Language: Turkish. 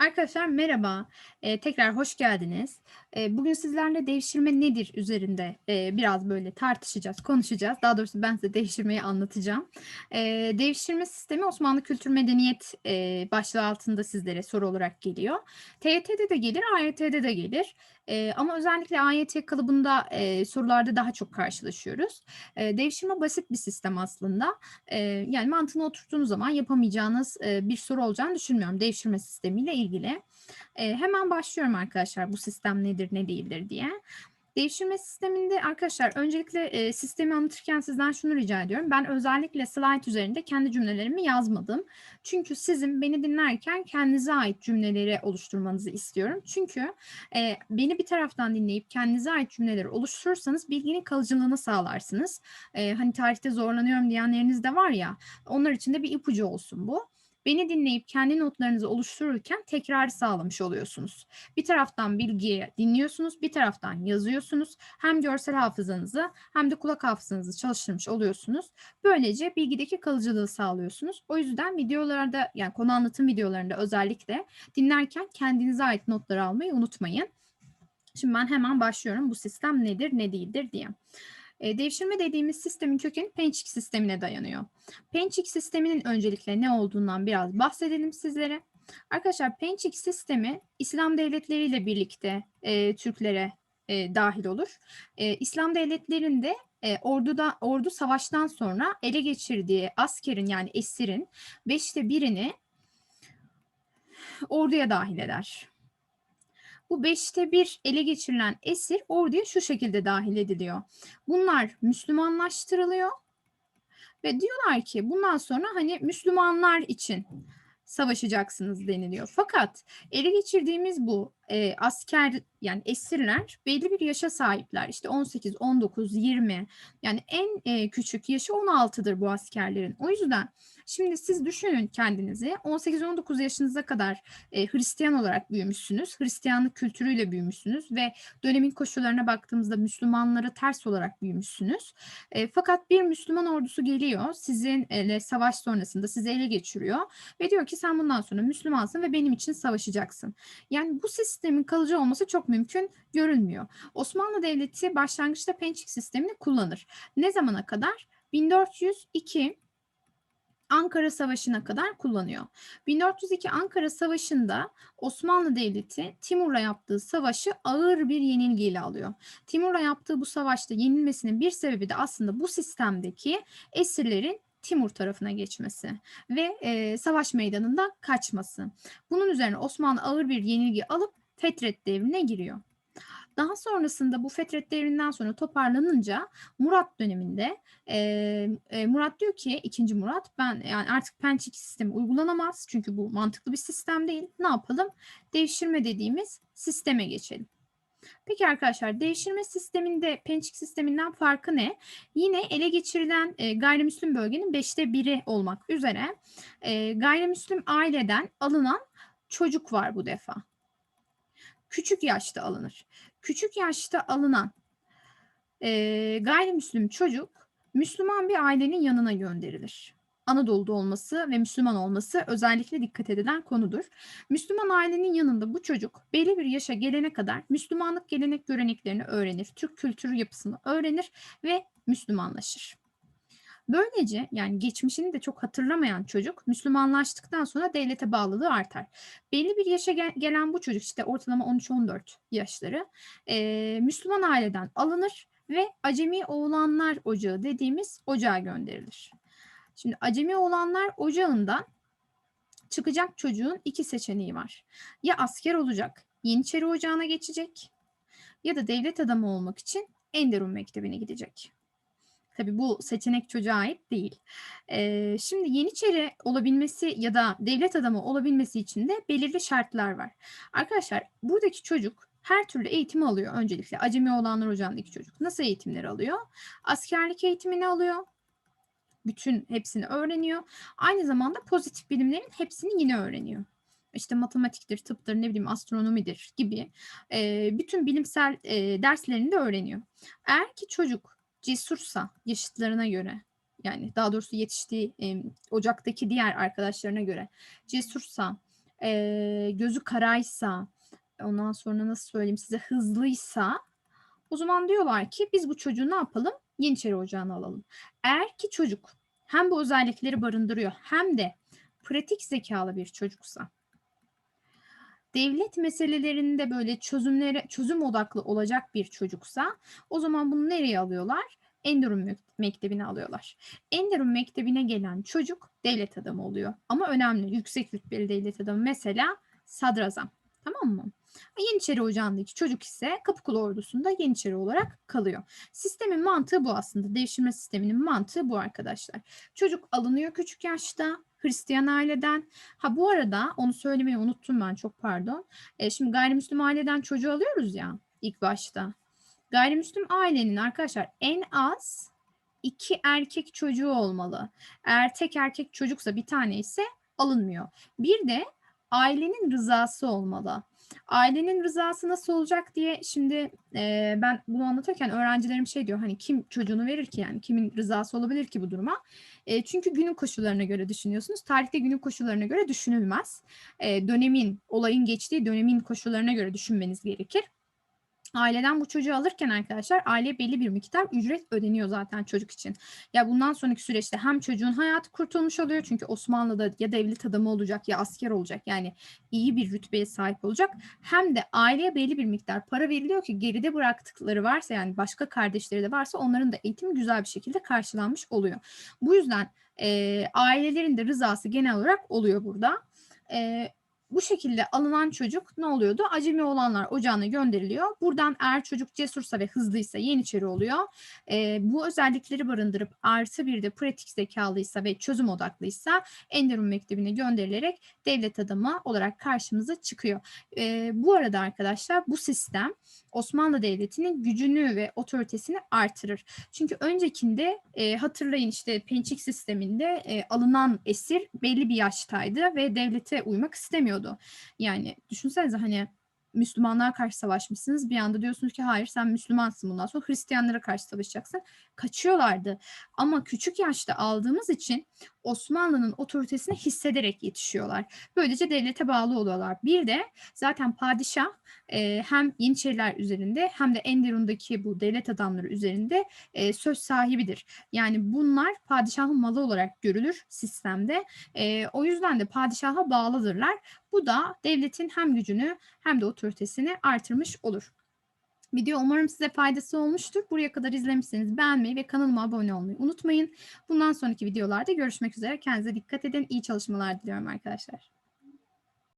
Arkadaşlar merhaba. Eee, tekrar hoş geldiniz. Eee, bugün sizlerle devşirme nedir üzerinde, eee, biraz böyle tartışacağız, konuşacağız. Daha doğrusu ben size devşirmeyi anlatacağım. Eee, devşirme sistemi Osmanlı Kültür Medeniyet, eee, başlığı altında sizlere soru olarak geliyor. TYT'de de gelir, AYT'de de gelir. Eee, ama özellikle AYT kalıbında, sorularda daha çok karşılaşıyoruz. Devşirme basit bir sistem aslında. Yani mantığını oturttuğunuz zaman yapamayacağınız, bir soru olacağını düşünmüyorum devşirme sistemiyle ilgili. Hemen başlıyorum arkadaşlar bu sistem nedir, ne değildir diye. Devşirme sisteminde arkadaşlar öncelikle, eee, sistemi anlatırken sizden şunu rica ediyorum. Ben özellikle slide üzerinde kendi cümlelerimi yazmadım. Çünkü sizin beni dinlerken kendinize ait cümleleri oluşturmanızı istiyorum. Çünkü, eee, beni bir taraftan dinleyip kendinize ait cümleleri oluşturursanız bilginin kalıcılığını sağlarsınız. Eee, hani tarihte zorlanıyorum diyenleriniz de var ya, onlar için de bir ipucu olsun bu. Beni dinleyip kendi notlarınızı oluştururken tekrarı sağlamış oluyorsunuz. Bir taraftan bilgiyi dinliyorsunuz, bir taraftan yazıyorsunuz. Hem görsel hafızanızı hem de kulak hafızanızı çalıştırmış oluyorsunuz. Böylece bilgideki kalıcılığı sağlıyorsunuz. O yüzden videolarda yani konu anlatım videolarında özellikle dinlerken kendinize ait notları almayı unutmayın. Şimdi ben hemen başlıyorum bu sistem nedir, ne değildir diye. Eee, devşirme dediğimiz sistemin kökeni Pençik sistemine dayanıyor. Pençik sisteminin öncelikle ne olduğundan biraz bahsedelim sizlere. Arkadaşlar Pençik sistemi İslam devletleriyle birlikte, eee, Türklere, eee, dâhil olur. Eee, İslam devletlerinde, eee, orduda ordu savaştan sonra ele geçirdiği askerin yani esirin 5'te 1'ini orduya dâhil eder. Bu 5'te 1 ele geçirilen esir orduya şu şekilde dâhil ediliyor. Bunlar Müslümanlaştırılıyor ve diyorlar ki bundan sonra hani Müslümanlar için savaşacaksınız deniliyor. Fakat ele geçirdiğimiz bu, eee, asker yani esirler belli bir yaşa sahipler. İşte 18, 19, 20 yani en, eee, küçük yaşı 16'dır bu askerlerin. O yüzden şimdi siz düşünün kendinizi 18-19 yaşınıza kadar, eee, Hristiyan olarak büyümüşsünüz. Hristiyanlık kültürüyle büyümüşsünüz ve dönemin koşullarına baktığımızda Müslümanlara ters olarak büyümüşsünüz. Eee, fakat bir Müslüman ordusu geliyor, sizin ele savaş sonrasında sizi ele geçiriyor ve diyor ki sen bundan sonra Müslümansın ve benim için savaşacaksın. Yani bu sistemin kalıcı olması çok mümkün görünmüyor. Osmanlı Devleti başlangıçta Pençik sistemini kullanır. Ne zamana kadar? 1402 Ankara Savaşı'na kadar kullanıyor. 1402 Ankara Savaşı'nda Osmanlı Devleti Timur'la yaptığı savaşı ağır bir yenilgiyle alıyor. Timur'la yaptığı bu savaşta yenilmesinin bir sebebi de aslında bu sistemdeki esirlerin Timur tarafına geçmesi ve, eee, savaş meydanından kaçması. Bunun üzerine Osmanlı ağır bir yenilgi alıp Fetret Devri'ne giriyor. Daha sonrasında bu Fetret Devri'nden sonra toparlanınca Murat döneminde, eee, Murat diyor ki 2. Murat ben yani artık Pençik sistemi uygulanamaz çünkü bu mantıklı bir sistem değil. Ne yapalım? Devşirme dediğimiz sisteme geçelim. Peki arkadaşlar devşirme sisteminde Pençik sisteminden farkı ne? Yine ele geçirilen, eee, gayrimüslim bölgenin 5'te 1'i olmak üzere, eee, gayrimüslim aileden alınan çocuk var bu defa. Küçük yaşta alınır. Küçük yaşta alınan, eee, gayrimüslim çocuk Müslüman bir ailenin yanına gönderilir. Anadolu'da olması ve Müslüman olması özellikle dikkat edilen konudur. Müslüman ailenin yanında bu çocuk belli bir yaşa gelene kadar Müslümanlık gelenek göreneklerini öğrenir, Türk kültürü yapısını öğrenir ve Müslümanlaşır. Böylece yani geçmişini de çok hatırlamayan çocuk Müslümanlaştıktan sonra devlete bağlılığı artar. Belli bir yaşa gel gelen bu çocuk işte ortalama 13-14 yaşları, eee, Müslüman aileden alınır ve Acemi Oğlanlar Ocağı dediğimiz ocağa gönderilir. Şimdi Acemi Oğlanlar Ocağı'ndan çıkacak çocuğun 2 seçeneği var. Ya asker olacak, Yeniçeri Ocağı'na geçecek ya da devlet adamı olmak için Enderun Mektebi'ne gidecek. Tabii bu seçenek çocuğa ait değil. Eee, şimdi Yeniçeri olabilmesi ya da devlet adamı olabilmesi için de belirli şartlar var. Arkadaşlar buradaki çocuk her türlü eğitimi alıyor öncelikle. Acemi Oğlanlar Ocağı'ndaki çocuk nasıl eğitimler alıyor? Askerlik eğitimini alıyor. Bütün hepsini öğreniyor. Aynı zamanda pozitif bilimlerin hepsini yine öğreniyor. İşte matematiktir, tıptır, ne bileyim astronomidir gibi, eee, bütün bilimsel, eee, derslerini de öğreniyor. Eğer ki çocuk cesursa yaşıtlarına göre, yani daha doğrusu yetiştiği, emm, ocaktaki diğer arkadaşlarına göre cesursa, eee, gözü karaysa, ondan sonra nasıl söyleyeyim size, hızlıysa o zaman diyorlar ki biz bu çocuğu ne yapalım? Yeniçeri Ocağı'na alalım. Eğer ki çocuk hem bu özellikleri barındırıyor hem de pratik zekalı bir çocuksa, devlet meselelerinde böyle çözümlere çözüm odaklı olacak bir çocuksa o zaman bunu nereye alıyorlar? Enderun Mek- Mektebi'ne alıyorlar. Enderun Mektebi'ne gelen çocuk devlet adamı oluyor. Ama önemli, yüksek rütbeli devlet adamı. Mesela sadrazam. Tamam mı? Yeniçeri Ocağı'ndaki çocuk ise Kapıkulu Ordusu'nda Yeniçeri olarak kalıyor. Sistemin mantığı bu aslında. Devşirme sisteminin mantığı bu arkadaşlar. Çocuk alınıyor küçük yaşta Hristiyan aileden. Ha bu arada onu söylemeyi unuttum ben çok pardon. E, şimdi gayrimüslim aileden çocuğu alıyoruz ya ilk başta. Gayrimüslim ailenin arkadaşlar en az iki erkek çocuğu olmalı. Eğer tek erkek çocuksa bir tane ise alınmıyor. Bir de ailenin rızası olmalı. Ailenin rızası nasıl olacak diye şimdi e, ben bunu anlatırken öğrencilerim şey diyor hani kim çocuğunu verir ki yani kimin rızası olabilir ki bu duruma? E, çünkü günün koşullarına göre düşünüyorsunuz. Tarihte günün koşullarına göre düşünülmez. E, dönemin, olayın geçtiği dönemin koşullarına göre düşünmeniz gerekir. Aileden bu çocuğu alırken arkadaşlar aileye belli bir miktar ücret ödeniyor zaten çocuk için. Ya bundan sonraki süreçte hem çocuğun hayatı kurtulmuş oluyor çünkü Osmanlı'da ya devlet adamı olacak ya asker olacak yani iyi bir rütbeye sahip olacak. Hem de aileye belli bir miktar para veriliyor ki geride bıraktıkları varsa yani başka kardeşleri de varsa onların da eğitimi güzel bir şekilde karşılanmış oluyor. Bu yüzden e, ailelerin de rızası genel olarak oluyor burada. E, bu şekilde alınan çocuk ne oluyordu? Acemi olanlar ocağına gönderiliyor. Buradan eğer çocuk cesursa ve hızlıysa Yeniçeri oluyor. Ee, bu özellikleri barındırıp artı bir de pratik zekalıysa ve çözüm odaklıysa Enderun Mektebi'ne gönderilerek devlet adamı olarak karşımıza çıkıyor. Ee, bu arada arkadaşlar bu sistem Osmanlı Devleti'nin gücünü ve otoritesini artırır. Çünkü öncekinde e, hatırlayın işte pençik sisteminde e, alınan esir belli bir yaştaydı ve devlete uymak istemiyordu. Yani düşünsenize hani Müslümanlara karşı savaşmışsınız. Bir anda diyorsunuz ki hayır sen Müslümansın bundan sonra Hristiyanlara karşı savaşacaksın. Kaçıyorlardı. Ama küçük yaşta aldığımız için Osmanlı'nın otoritesini hissederek yetişiyorlar. Böylece devlete bağlı oluyorlar. Bir de zaten padişah e, hem Yeniçeriler üzerinde hem de Enderun'daki bu devlet adamları üzerinde e, söz sahibidir. Yani bunlar padişahın malı olarak görülür sistemde. E, o yüzden de padişaha bağlıdırlar. Bu da devletin hem gücünü hem de otoritesini artırmış olur. Video umarım size faydası olmuştur. Buraya kadar izlemişseniz beğenmeyi ve kanalıma abone olmayı unutmayın. Bundan sonraki videolarda görüşmek üzere. Kendinize dikkat edin. İyi çalışmalar diliyorum arkadaşlar.